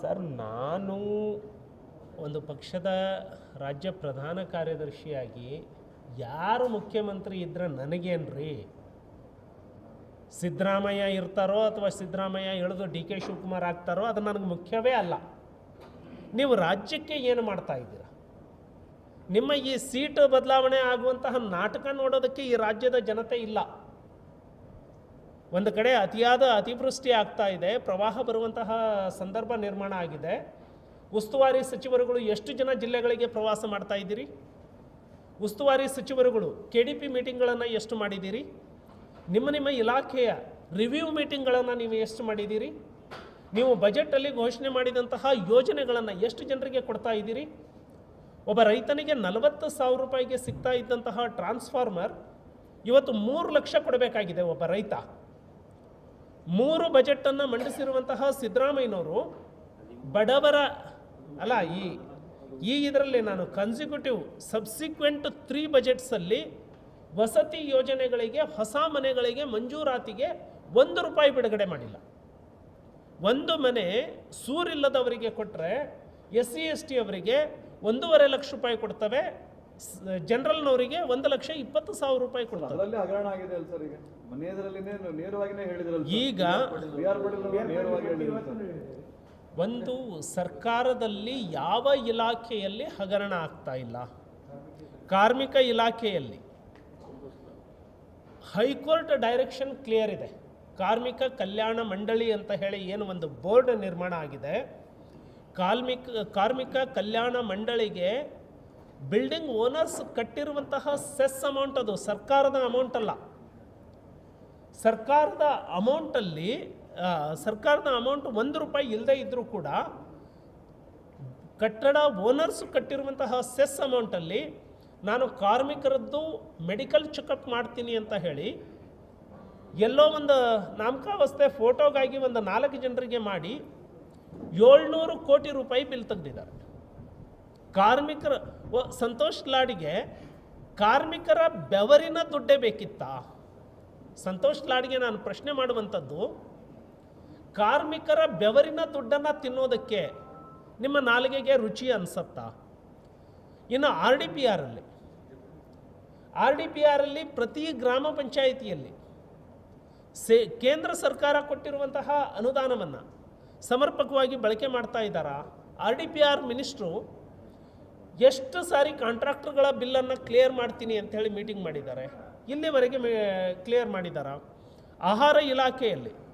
Sir, ನಾನು ಒಂದು ಪಕ್ಷದ ರಾಜ್ಯ ಪ್ರಧಾನ ಕಾರ್ಯದರ್ಶಿಯಾಗಿ ಯಾರು ಮುಖ್ಯಮಂತ್ರಿ ಇದ್ರೆ ನನಗೇನ್ರಿ? ಸಿದ್ದರಾಮಯ್ಯ ಇರ್ತಾರೋ ಅಥವಾ ಸಿದ್ದರಾಮಯ್ಯ ಎಳೆದು ಡಿ ಕೆ ಶಿವಕುಮಾರ್ ಆಗ್ತಾರೋ ಅದು ನನಗೆ ಮುಖ್ಯವೇ ಅಲ್ಲ. ನೀವು ರಾಜ್ಯಕ್ಕೆ ಏನು ಮಾಡ್ತಾ ಇದ್ದೀರಾ? ನಿಮ್ಮ ಈ ಸೀಟು ಬದಲಾವಣೆ ಆಗುವಂತಹ ನಾಟಕ ನೋಡೋದಕ್ಕೆ ಈ ರಾಜ್ಯದ ಜನತೆ ಇಲ್ಲ. ಒಂದು ಕಡೆ ಅತಿಯಾದ ಅತಿವೃಷ್ಟಿ ಆಗ್ತಾ ಇದೆ, ಪ್ರವಾಹ ಬರುವಂತಹ ಸಂದರ್ಭ ನಿರ್ಮಾಣ ಆಗಿದೆ. ಉಸ್ತುವಾರಿ ಸಚಿವರುಗಳು ಎಷ್ಟು ಜನ ಜಿಲ್ಲೆಗಳಿಗೆ ಪ್ರವಾಸ ಮಾಡ್ತಾ ಇದ್ದೀರಿ? ಉಸ್ತುವಾರಿ ಸಚಿವರುಗಳು ಕೆ ಡಿ ಪಿ ಮೀಟಿಂಗ್ಗಳನ್ನು ಎಷ್ಟು ಮಾಡಿದ್ದೀರಿ? ನಿಮ್ಮ ನಿಮ್ಮ ಇಲಾಖೆಯ ರಿವ್ಯೂ ಮೀಟಿಂಗ್ಗಳನ್ನು ನೀವು ಎಷ್ಟು ಮಾಡಿದ್ದೀರಿ? ನೀವು ಬಜೆಟಲ್ಲಿ ಘೋಷಣೆ ಮಾಡಿದಂತಹ ಯೋಜನೆಗಳನ್ನು ಎಷ್ಟು ಜನರಿಗೆ ಕೊಡ್ತಾ ಇದ್ದೀರಿ? ಒಬ್ಬ ರೈತನಿಗೆ ನಲವತ್ತು ಸಾವಿರ ರೂಪಾಯಿಗೆ ಸಿಗ್ತಾ ಇದ್ದಂತಹ ಟ್ರಾನ್ಸ್ಫಾರ್ಮರ್ ಇವತ್ತು ಮೂರು ಲಕ್ಷ ಕೊಡಬೇಕಾಗಿದೆ ಒಬ್ಬ ರೈತ. ಮೂರು ಬಜೆಟನ್ನು ಮಂಡಿಸಿರುವಂತಹ ಸಿದ್ದರಾಮಯ್ಯನವರು ಬಡವರ, ಅಲ್ಲ, ಈ ಈ ಇದರಲ್ಲಿ ನಾನು ಕನ್ಸಿಕ್ಯೂಟಿವ್ ಸಬ್ಸಿಕ್ವೆಂಟ್ ತ್ರೀ ಬಜೆಟ್ಸಲ್ಲಿ ವಸತಿ ಯೋಜನೆಗಳಿಗೆ, ಹೊಸ ಮನೆಗಳಿಗೆ ಮಂಜೂರಾತಿಗೆ ಒಂದು ರೂಪಾಯಿ ಬಿಡುಗಡೆ ಮಾಡಿಲ್ಲ. ಒಂದು ಮನೆ ಸೂರಿಲ್ಲದವರಿಗೆ ಕೊಟ್ಟರೆ ಎಸ್ ಸಿ ಎಸ್ ಟಿ ಅವರಿಗೆ ಒಂದೂವರೆ ಲಕ್ಷ ರೂಪಾಯಿ ಕೊಡ್ತವೆ. ಜನರಲ್ನವರಿಗೆ ಒಂದು ಲಕ್ಷ ಇಪ್ಪತ್ತು ಸಾವಿರ ರೂಪಾಯಿ ಕೊಡ್ತಾರೆ. ಅದರಲ್ಲಿ ಹಗರಣ ಆಗಿದೆ ಅಲ್ಲ ಸರ್ ಈಗ. ಮನೆಯದರಲ್ಲಿನೇ ನೇರವಾಗಿನೇ ಹೇಳಿದ್ರಲ್ಲ ಈಗ ಒಂದು ಸರ್ಕಾರದಲ್ಲಿ ಯಾವ ಇಲಾಖೆಯಲ್ಲಿ ಹಗರಣ ಆಗ್ತಾ ಇಲ್ಲ? ಕಾರ್ಮಿಕ ಇಲಾಖೆಯಲ್ಲಿ. ಹೈಕೋರ್ಟ್ ಡೈರೆಕ್ಷನ್ ಕ್ಲಿಯರ್ ಇದೆ. ಕಾರ್ಮಿಕ ಕಲ್ಯಾಣ ಮಂಡಳಿ ಅಂತ ಹೇಳಿ ಏನು ಒಂದು ಬೋರ್ಡ್ ನಿರ್ಮಾಣ ಆಗಿದೆ. ಕಾರ್ಮಿಕ ಕಾರ್ಮಿಕ ಕಲ್ಯಾಣ ಮಂಡಳಿಗೆ ಬಿಲ್ಡಿಂಗ್ ಓನರ್ಸ್ ಕಟ್ಟಿರುವಂತಹ ಸೆಸ್ ಅಮೌಂಟ್ ಅದು, ಸರ್ಕಾರದ ಅಮೌಂಟ್ ಅಲ್ಲ. ಸರ್ಕಾರದ ಅಮೌಂಟಲ್ಲಿ ಸರ್ಕಾರದ ಅಮೌಂಟ್ ಒಂದು ರೂಪಾಯಿ ಇಲ್ಲದೆ ಇದ್ದರೂ ಕೂಡ ಕಟ್ಟಡ ಓನರ್ಸ್ ಕಟ್ಟಿರುವಂತಹ ಸೆಸ್ ಅಮೌಂಟಲ್ಲಿ ನಾನು ಕಾರ್ಮಿಕರದ್ದು ಮೆಡಿಕಲ್ ಚೆಕಪ್ ಮಾಡ್ತೀನಿ ಅಂತ ಹೇಳಿ ಎಲ್ಲೋ ಒಂದು ನಾಮಕಾವಸ್ಥೆ ಫೋಟೋಗಾಗಿ ಒಂದು ನಾಲ್ಕು ಜನರಿಗೆ ಮಾಡಿ ಏಳ್ನೂರು ಕೋಟಿ ರೂಪಾಯಿ ಬಿಲ್ ತೆಗೆದಿದ್ದಾರೆ. ಕಾರ್ಮಿಕರ ಸಂತೋಷ್ ಲಾಡಿಗೆ ಕಾರ್ಮಿಕರ ಬೆವರಿನ ದುಡ್ಡೇ ಬೇಕಿತ್ತಾ? ಸಂತೋಷ್ ಲಾಡ್ಗೆ ನಾನು ಪ್ರಶ್ನೆ ಮಾಡುವಂಥದ್ದು, ಕಾರ್ಮಿಕರ ಬೆವರಿನ ದುಡ್ಡನ್ನು ತಿನ್ನೋದಕ್ಕೆ ನಿಮ್ಮ ನಾಲಿಗೆಗೆ ರುಚಿ ಅನಿಸತ್ತಾ? ಇನ್ನು ಆರ್ ಡಿ ಪಿ ಆರಲ್ಲಿ, ಆರ್ ಡಿ ಪಿ ಆರಲ್ಲಿ ಪ್ರತಿ ಗ್ರಾಮ ಪಂಚಾಯಿತಿಯಲ್ಲಿ ಸೇ, ಕೇಂದ್ರ ಸರ್ಕಾರ ಕೊಟ್ಟಿರುವಂತಹ ಅನುದಾನವನ್ನು ಸಮರ್ಪಕವಾಗಿ ಬಳಕೆ ಮಾಡ್ತಾ ಇದ್ದಾರಾ? R D P R minister ಎಷ್ಟು ಸಾರಿ ಕಾಂಟ್ರಾಕ್ಟರ್ಗಳ ಬಿಲ್ಲನ್ನು ಕ್ಲಿಯರ್ ಮಾಡ್ತೀನಿ ಅಂತ ಹೇಳಿ ಮೀಟಿಂಗ್ ಮಾಡಿದ್ದಾರೆ. ಇಲ್ಲಿವರೆಗೆ ಕ್ಲಿಯರ್ ಮಾಡಿದ್ದಾರೆ? ಆಹಾರ ಇಲಾಖೆಯಲ್ಲಿ.